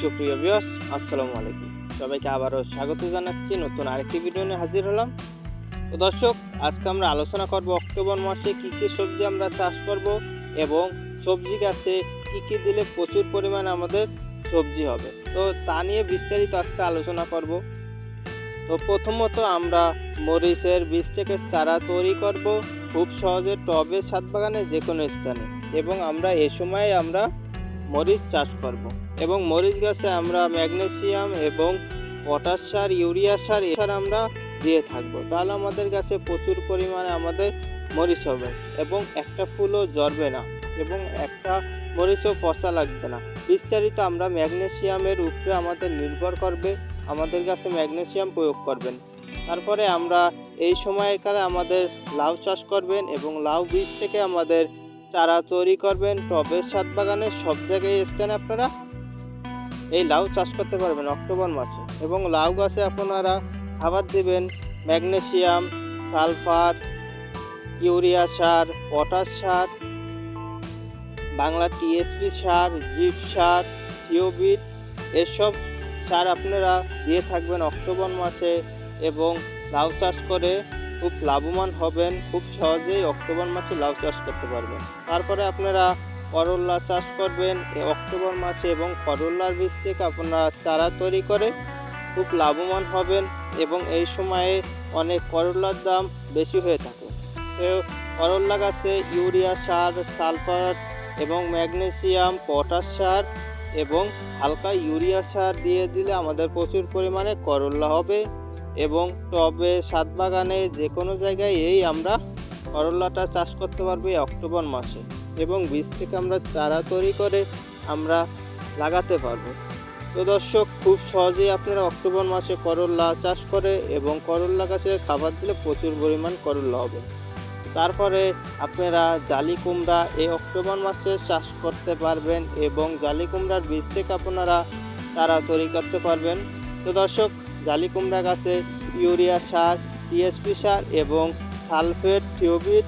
সুপ্রিয় বিয়স আসসালামু আলাইকুম। সবাইকে আবারও স্বাগত জানাচ্ছি, নতুন আরেকটি ভিডিও নিয়ে হাজির হলাম। তো দর্শক, আজকে আমরা আলোচনা করব অক্টোবর মাসে কী কী সবজি আমরা চাষ করব এবং সবজি গাছে কী কী দিলে প্রচুর পরিমাণে আমাদের সবজি হবে। তো তা নিয়ে বিস্তারিত আজকে আলোচনা করব। তো প্রথমত আমরা মরিচের বীজ থেকে চারা তৈরি করব খুব সহজে টবে, ছাদ বাগানে যে কোনো স্থানে। এবং আমরা এ সময় আমরা মরিচ চাষ করব। এবং মরিচ গাছে আমরা ম্যাগনেসিয়াম এবং পটাশ সার, ইউরিয়া সার, এ সার আমরা দিয়ে থাকব। তাহলে আমাদের গাছে প্রচুর পরিমাণে আমাদের মরিচ হবে এবং একটা ফুলও জ্বরবে না এবং একটা মরিচও পচা লাগবে না। বিস্তারিত আমরা ম্যাগনেসিয়ামের উপরে আমাদের নির্ভর করবে, আমাদের কাছে ম্যাগনেসিয়াম প্রয়োগ করবেন। তারপরে আমরা এই সময়কালে আমাদের লাউ চাষ করবেন এবং লাউ বীজ থেকে আমাদের চারা তৈরি করবেন। টবের ছাদ বাগানে সব জায়গায় স্থানে আপনারা। এই লাউ চাষ করতে পারবেন অক্টোবর মাসে। এবং লাউ গাছে আপনারা খাবার দেবেন, ম্যাগনেসিয়াম, সালফার, ইউরিয়া সার, পটাশ সার, বাংলা টিএসপি সার, জিপ সার থিওবিট এসব সার আপনারা দিয়ে থাকবেন অক্টোবর মাসে এবং লাউ চাষ করে খুব লাভবান হবেন, খুব সহজেই অক্টোবর মাসে লাউ চাষ করতে পারবেন। তারপরে আপনারা করল্লা চাষ করবেন। অক্টোবর মাসে এবং করল্লার বীজ থেকে আপনারা চারা তৈরি করে খুব লাভবান হবেন এবং এই সময়ে অনেক করল্লার দাম বেশি হয়ে থাকে। করল্লা গাছে ইউরিয়া সার, সালফার এবং ম্যাগনেসিয়াম, পটাশ সার এবং হালকা ইউরিয়া সার দিয়ে দিলে আমাদের প্রচুর পরিমাণে করল্লা হবে এবং টবে সাত বাগানে যে কোনো জায়গায় এই আমরা করল্লাটা চাষ করতে পারব অক্টোবর মাসে। এবং বীজ থেকে আমরা চারা তৈরি করে আমরা লাগাতে পারব। তো দর্শক, খুব সহজেই আপনারা অক্টোবর মাসে করল্লা চাষ করে এবং করল্লা গাছে খাবার দিলে প্রচুর পরিমাণ করল্লা হবে। তারপরে আপনারা জালি কুমড়া এই অক্টোবর মাসে চাষ করতে পারবেন এবং জালি কুমড়ার বীজ থেকে আপনারা চারা তৈরি করতে পারবেন। তো দর্শক, জালি কুমড়া গাছে ইউরিয়া সার, টিএসপি সার এবং সালফেট, টিউবিট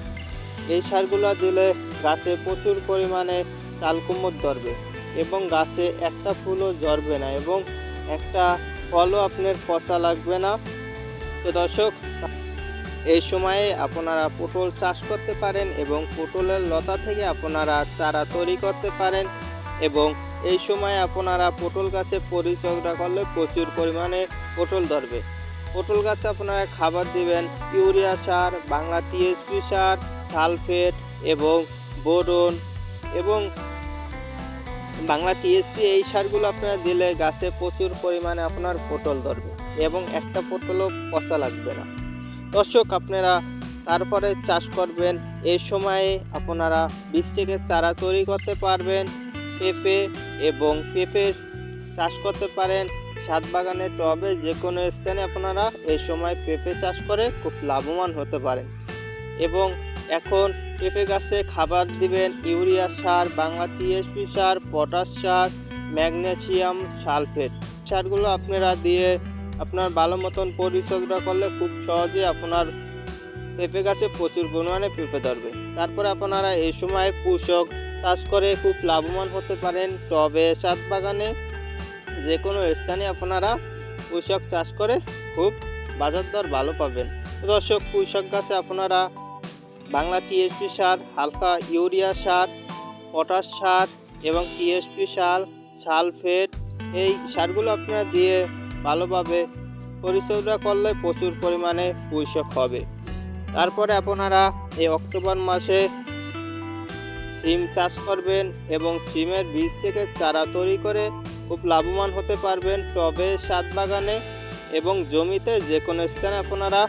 এই সারগুলো দিলে গাছে প্রচুর পরিমাণে চাল কুমড় ধরবে এবং গাছে একটা ফুলও ঝরবে না এবং একটা ফলও আপনার পচা লাগবে না। তো দর্শক, এই সময়ে আপনারা পটল চাষ করতে পারেন এবং পটলের লতা থেকে আপনারা চারা তৈরি করতে পারেন এবং এই সময় আপনারা পটল গাছে পরিচর্যা করলে প্রচুর পরিমাণে পটল ধরবে। পটল গাছে আপনারা খাবার দিবেন, ইউরিয়া সার, বাংলা টিএসপি সার, সালফেট এবং বোরন এবং বাংলা টিএসপি এই সারগুলো আপনারা দিলে গাছে প্রচুর পরিমাণে আপনার পটল ধরবে এবং একটা পটলও পচা লাগবে না। দর্শক, আপনারা তারপরে চাষ করবেন এই সময়ে আপনারা বীজ থেকে চারা তৈরি করতে পারবেন, পেঁপে এবং পেঁপের চাষ করতে পারেন, ছাদ বাগানে, টবে যে কোনো স্থানে আপনারা এই সময় পেঁপে চাষ করে খুব লাভবান হতে পারেন। এবং এখন পেঁপে গাছে খাবার দিবেন ইউরিয়া সার, বাংলা টিএসপি সার, পটাশ সার, ম্যাগনেসিয়াম সালফেট। সারগুলো আপনারা দিয়ে আপনার ভালো মতন পরিচর্যা করলে খুব সহজে আপনার পেঁপে গাছে প্রচুর পরিমাণে পেঁপে ধরবে। তারপরে আপনারা এই সময় পুষক চাষ করে খুব লাভবান হতে পারেন। টবে সাত বাগানে যে কোনো স্থানে আপনারা পুঁইশাক চাষ করে খুব বাজার দর ভালো পাবেন। দর্শক পুঁইশাক গাছে আপনারা বাংলা টিএসপি সার, হালকা ইউরিয়া সার, পটাশ সার এবং টিএসপি সার, সালফেট, এই সারগুলো আপনারা দিয়ে ভালোভাবে পরিচর্যা করলে প্রচুর পরিমাণে পুঁইশাক হবে। তারপরে আপনারা এই অক্টোবর মাসে সিম চাষ করবেন এবং সিমের বীজ থেকে চারা তৈরি করে খুব লাভবান হতে পারবেন টবে, সাত বাগানে এবং জমিতে যে কোনো স্থানে আপনারা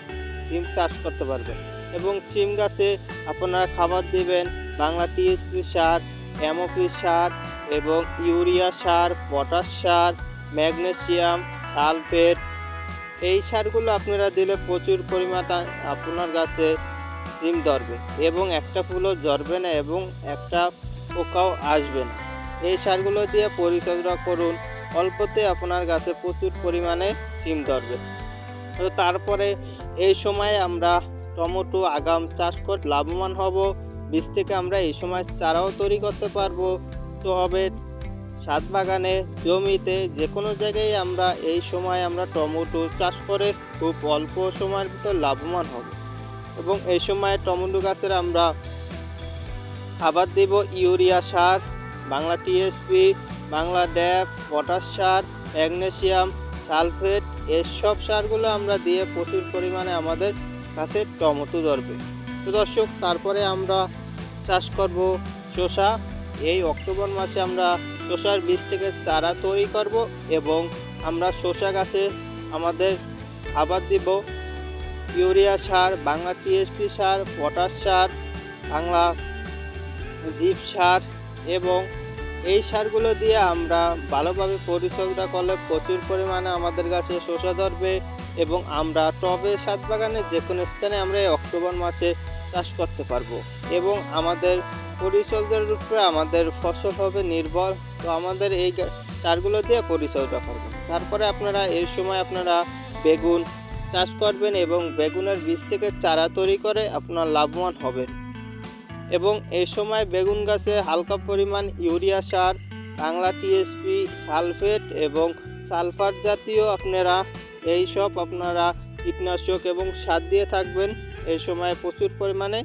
সিম চাষ করতে পারবেন। এবং সিম গাছে আপনারা খাবার দিবেন। বাংলা টিএসপি সার, এমওপি সার এবং ইউরিয়া সার, পটাশ সার, ম্যাগনেসিয়াম, সালফেট। এই সারগুলো আপনারা দিলে প্রচুর পরিমাণ আপনার গাছে সিম ধরবে এবং একটা ফুলও ঝরবে না এবং একটা পোকাও আসবে না। এই সারগুলো দিয়ে পরিচর্যা করুন, অল্পতে আপনার গাছে প্রচুর পরিমাণে সিম ধরবে। তো তারপরে এই সময় আমরা টমেটো, আগাম চাষ করে লাভবান হব। বীজ থেকে আমরা এই সময় চারাও তৈরি করতে পারব। তো হবে ছাদ বাগানে, জমিতে যে কোনো জায়গায় আমরা এই সময় আমরা টমেটো চাষ করে খুব অল্প সময়ের ভিতর লাভবান হব। এবং এই সময় টমেটো গাছের আমরা খাবার দেব ইউরিয়া সার, Bangla TSP Bangla DAP potash সার ম্যাগনেশিয়াম সালফেট, এসব সারগুলো আমরা দিয়ে প্রচুর পরিমাণে আমাদের গাছে টমেটো ধরবে। তো দর্শক, তারপরে আমরা চাষ করব শসা। এই অক্টোবর মাসে আমরা শসার বীজ থেকে চারা তৈরি করব এবং আমরা শসা গাছে আমাদের খাবার দিব। ইউরিয়া সার, বাংলা টিএসপি সার, পটাশ সার, বাংলা জিপ সার এবং এই সারগুলো দিয়ে আমরা ভালোভাবে পরিচর্যা করলে প্রচুর পরিমাণে আমাদের গাছে শসা ধরবে। এবং আমরা টবে সাত বাগানে যে কোনো স্থানে আমরা এই অক্টোবর মাসে চাষ করতে পারব। এবং আমাদের পরিচর্যার উপরে আমাদের ফসল হবে নির্ভর। তো আমাদের এই সারগুলো দিয়ে পরিচর্যা করব। তারপরে আপনারা এই সময় আপনারা বেগুন চাষ করবেন এবং বেগুনের বীজ থেকে চারা তৈরি করে আপনার লাভবান হবেন। এবং এই সময় বেগুন গাছে হালকা পরিমাণ ইউরিয়া সার, বাংলা টিএসপি সালফেট এবং সালফার জাতীয় আপনারা এই সব আপনারা কীটনাশক এবং সার দিয়ে থাকবেন। এই সময় প্রচুর পরিমাণে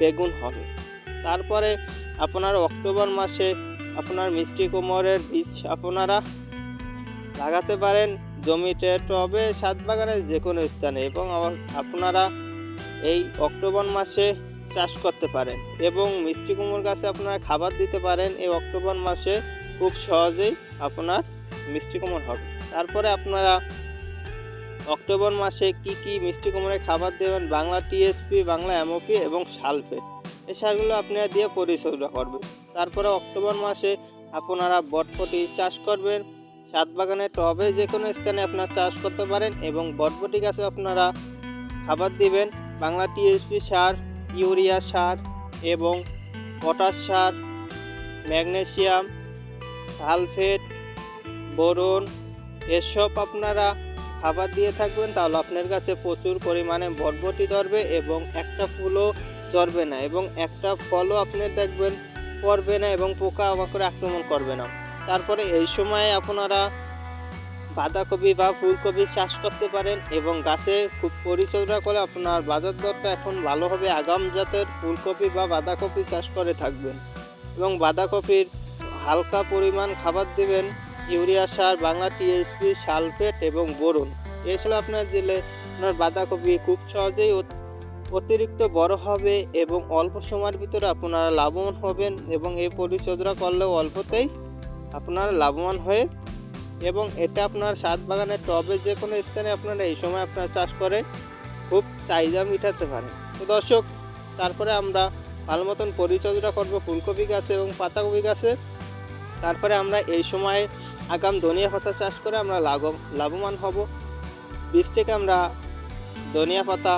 বেগুন হবে। তারপরে আপনার অক্টোবর মাসে আপনার মিষ্টি কোমরের বীজ আপনারা লাগাতে পারেন। জমিতে টবে সাত বাগানে যে কোনো স্থানে এবং আপনারা এই অক্টোবর মাসে চাষ করতে পারেন এবং মিষ্টি কুমড়োর গাছে আপনারা খাবার দিতে পারেন। এই অক্টোবর মাসে খুব সহজেই আপনার মিষ্টি কুমড়ো হবে। তারপরে আপনারা অক্টোবর মাসে কি কি মিষ্টি কুমড়োর খাবার দেবেন? বাংলা টিএসপি বাংলা এমওপি এবং সালফেট এই সারগুলো আপনারা দিয়ে পরিচর্যা করবেন। তারপরে অক্টোবর মাসে আপনারা বটফটি চাষ করবেন। সাত বাগানে টবে যে কোনো স্থানে আপনারা চাষ করতে পারেন এবং বটবটি গাছে আপনারা খাবার দিবেন। বাংলা টিএসপি সার, ইউরিয়া সার এবং পটাশ সার, ম্যাগনেসিয়াম, সালফেট, বোরন, এসব আপনারা খাবার দিয়ে থাকবেন, তাহলে আপনার কাছে প্রচুর পরিমাণে বরবটি ধরবে এবং একটা ফুলও ধরবে না এবং একটা ফলও আপনি দেখবেন পড়বে না এবং পোকা মাকড় আক্রমণ করবে না। তারপরে এই সময়ে আপনারা বাঁধাকপি বা ফুলকপি চাষ করতে পারেন এবং গাছে খুব পরিচর্যা করে আপনার বাজার দরটা এখন ভালো হবে, আগাম জাতের ফুলকপি বা বাঁধাকপি চাষ করে থাকবেন। এবং বাঁধাকপির হালকা পরিমাণ খাবার দেবেন ইউরিয়া সার, বাংলা টিএসপি সালফেট এবং বোরন। এছাড়া আপনার দিলে আপনার বাঁধাকপি খুব সহজেই অতিরিক্ত বড় হবে এবং অল্প সময়ের ভিতরে আপনারা লাভবান হবেন এবং এই পরিচর্যা করলেও অল্পতেই আপনারা লাভবান হয়ে এবং এটা আপনার সাত বাগানের টবে যে কোনো স্থানে আপনারা এই সময় আপনারা চাষ করে খুব চাহিদা মিটাতে পারেন। তো দর্শক, তারপরে আমরা ভালো মতন পরিচর্যা করব ফুলকপি গাছে এবং পাতাকপি গাছে। তারপরে আমরা এই সময়ে আগাম ধনিয়া পাতা চাষ করে আমরা লাভ লাভবান হব। বীজ থেকে আমরা ধনিয়া পাতা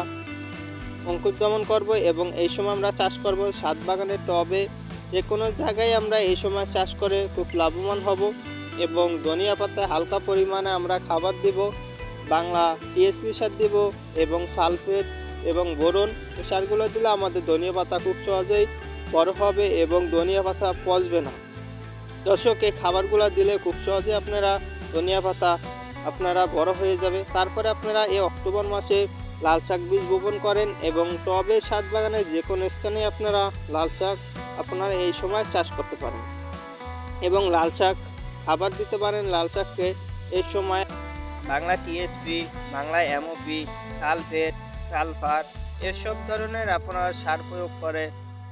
অঙ্কুরদমন করব এবং এই সময় আমরা চাষ করব সাত বাগানের টবে। যে কোনো জায়গায় আমরা এই সময় চাষ করে খুব লাভবান হব এবং ধনিয়া পাতায় হালকা পরিমাণে আমরা খাবার দিব, বাংলা টিএসপি সার দিব এবং সালফেট এবং বোরন সারগুলো দিলে আমাদের ধনিয়া পাতা খুব সহজেই বড় হবে এবং ধনিয়া পাতা পচবে না। দর্শক, এই খাবারগুলো দিলে খুব সহজে আপনারা ধনিয়া পাতা আপনারা বড় হয়ে যাবে। তারপরে আপনারা এই অক্টোবর মাসে লাল শাক বীজ বপন করেন এবং টবে সাত বাগানে যে কোনো স্থানে আপনারা লাল শাক আপনারা এই সময় চাষ করতে পারেন। এবং লাল শাক খাবার দিতে পারেন, লাল শাককে এই সময় Bangla TSP, Bangla MOP, sulphate, sulphur, এসব ধরনের আপনারা সার প্রয়োগ করে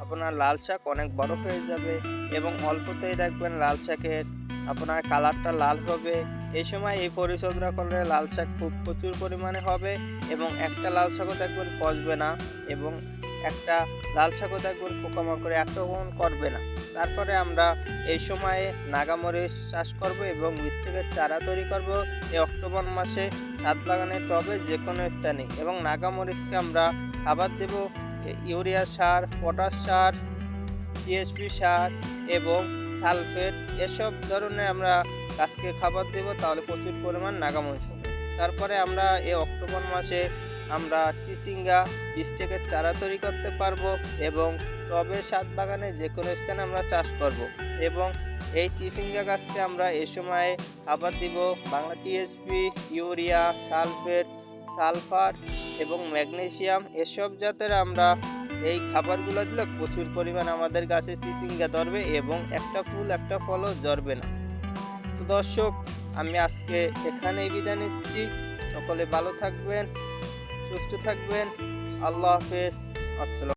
আপনার লাল শাক অনেক বড় হয়ে যাবে এবং অল্পতেই দেখবেন লাল শাকের আপনার কালারটা লাল হবে। এই সময় এই পরিচর্যা করলে লাল শাক খুব প্রচুর পরিমাণে হবে এবং একটা লাল শাকও দেখবেন পচবে না এবং একটা লাল শাকও দেখবেন পোকামাকড়ে আক্রমণ করবে না। তারপরে আমরা এই সময়ে নাগামরিচ চাষ করব এবং থেকে চারা তৈরি করব। এই অক্টোবর মাসে ছাদ বাগানের টবে যে কোনো স্থানে এবং নাগামরিচকে আমরা খাবার দেব। ইউরিয়া সার, পটাশ সার টিএসপি সার এবং সালফেট, এসব ধরনের আমরা গাছকে খাবার দেব, তাহলে প্রচুর পরিমাণ নাগামরিচ হবে। তারপরে আমরা এই অক্টোবর মাসে আমরা চিচিঙ্গা বীজ থেকে চারা তৈরি করতে পারব এবং টবে সাত বাগানে যে কোনো স্থানে আমরা চাষ করব এবং এই চিচিঙ্গা গাছকে আমরা এ সময়ে খাবার দিব। Bangla TSP urea, sulphate, sulphur এবং ম্যাগনেশিয়াম এসব জাতের আমরা এই খাবারগুলো দিলে প্রচুর পরিমাণ আমাদের গাছে চিচিঙ্গা ধরবে এবং একটা ফুল, একটা ফলও ধরবে না। তো দর্শক, আমি আজকে এখানেই বিদায় নিচ্ছি। সকলে ভালো থাকবেন, সুস্থ থাকবেন। আল্লাহ হাফেজ। আসসালাম